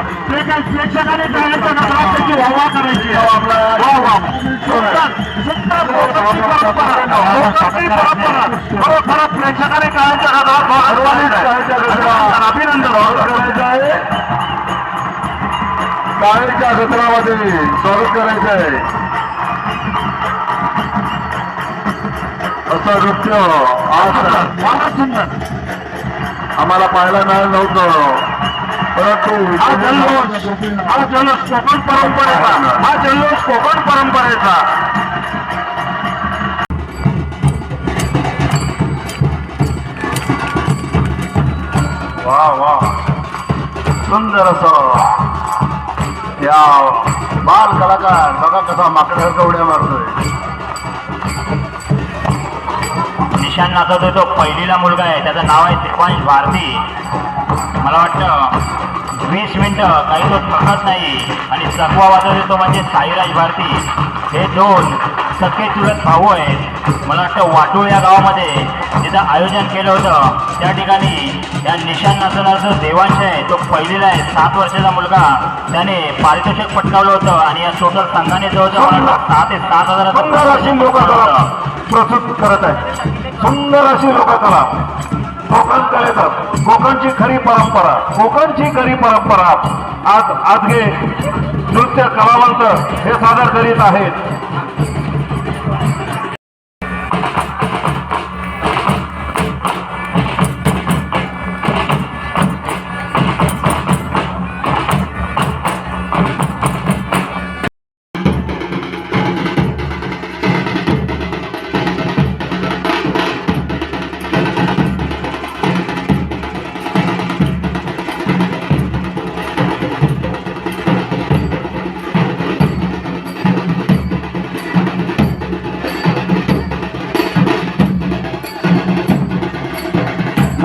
जे काही नका त्याची वाहवा करायची परंपरा. खरोखर प्रेक्षकाने अभिनंदन काळेच्या सत्रामध्ये स्वागत करायचं आहे. असं नृत्य आज आम्हाला पाहायला मिळालं नव्हतं. हा जल्लोष हा जल्लोष कोकण परंपरेचा हा जल्लोष कोकण परंपरेचा वा वा सुंदर असं. या बाल कलाकार बघा कसा माकडासारखा कवड्या मारतोय. निशान नाचवतोय तो पहिलीला मुलगा आहे त्याचं नाव आहे त्रिपांश भारती. मला वाटतं वीस मिनटं काही तो थकत नाही आणि चकवा वाजवतो तो म्हणजे साईराज भारती. हे दोन सख्खे चुलत भाऊ आहेत. मला वाटतं वाटूळ या गावामध्ये जिथं आयोजन केलं होतं. त्या ठिकाणी त्या निशान नाचवणारा जो देवांश आहे तो पहिलीला आहे सात वर्षाचा मुलगा. त्याने पारितोषिक पटकावलं होतं आणि या टोटल संघाने जवळजवळ मला वाटतं सहा ते सात हजाराचं होतं. प्रस्तुत करत आहे. सुंदर अशी लोककला कोकण येतात कोकणची खरी परंपरा. कोकणची खरी परंपरा. आज आजगे नृत्य कलावंत हे सादर करीत आहेत.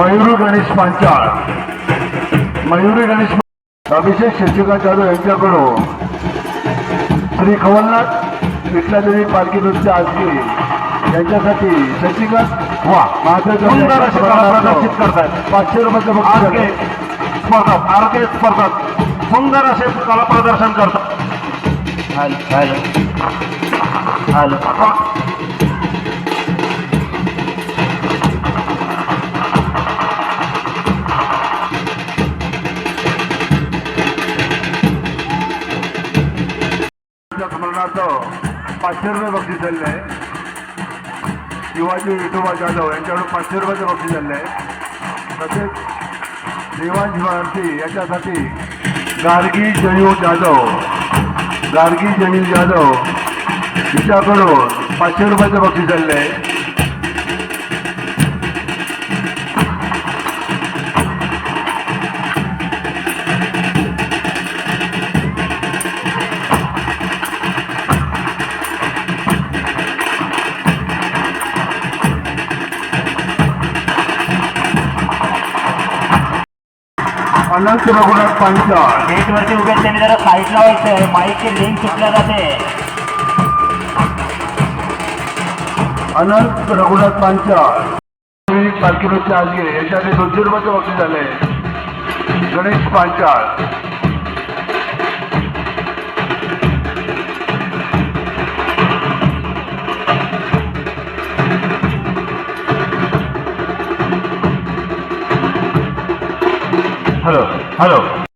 मयुरी गणेश पांचाळ. मयुरी गणेश अभिषेक शशिकांत जाधव यांच्याकडून. श्री खवलनाथ विठलादेवी पालखी नृत्य आजगे यांच्यासाठी शशिकांत वा प्रदर्शित करतात पाचशे रुपयाचं आरोग्य स्पर्धात आरोग्य स्पर्धात सुंदर असे कला प्रदर्शन करतात. Hello hello. हॅलो. स्मरणार्थ पाचशे रुपये बक्षीस झाले आहे शिवाजी विठोबा जाधव यांच्याकडून पाचशे रुपयाचं बक्षीस झालं आहे तसेच देवांश भारती याच्यासाठी गार्गी जयू जाधव गार्गी जयू जाधव हिच्याकडून पाचशे रुपयाचं बक्षीस झालं आहे अनंत रघुनाथ पांचाळ गेटवरती उभे त्यांनी जरा साईडला व्हायचंय माईकची लिंक सुटल्या जाते? अनंत रघुनाथ पांचाळ पालखीवरचे आजगे याच्याने दोनशे रुपयाचं बक्षीस झालंय गणेश पांचाळ. Hello hello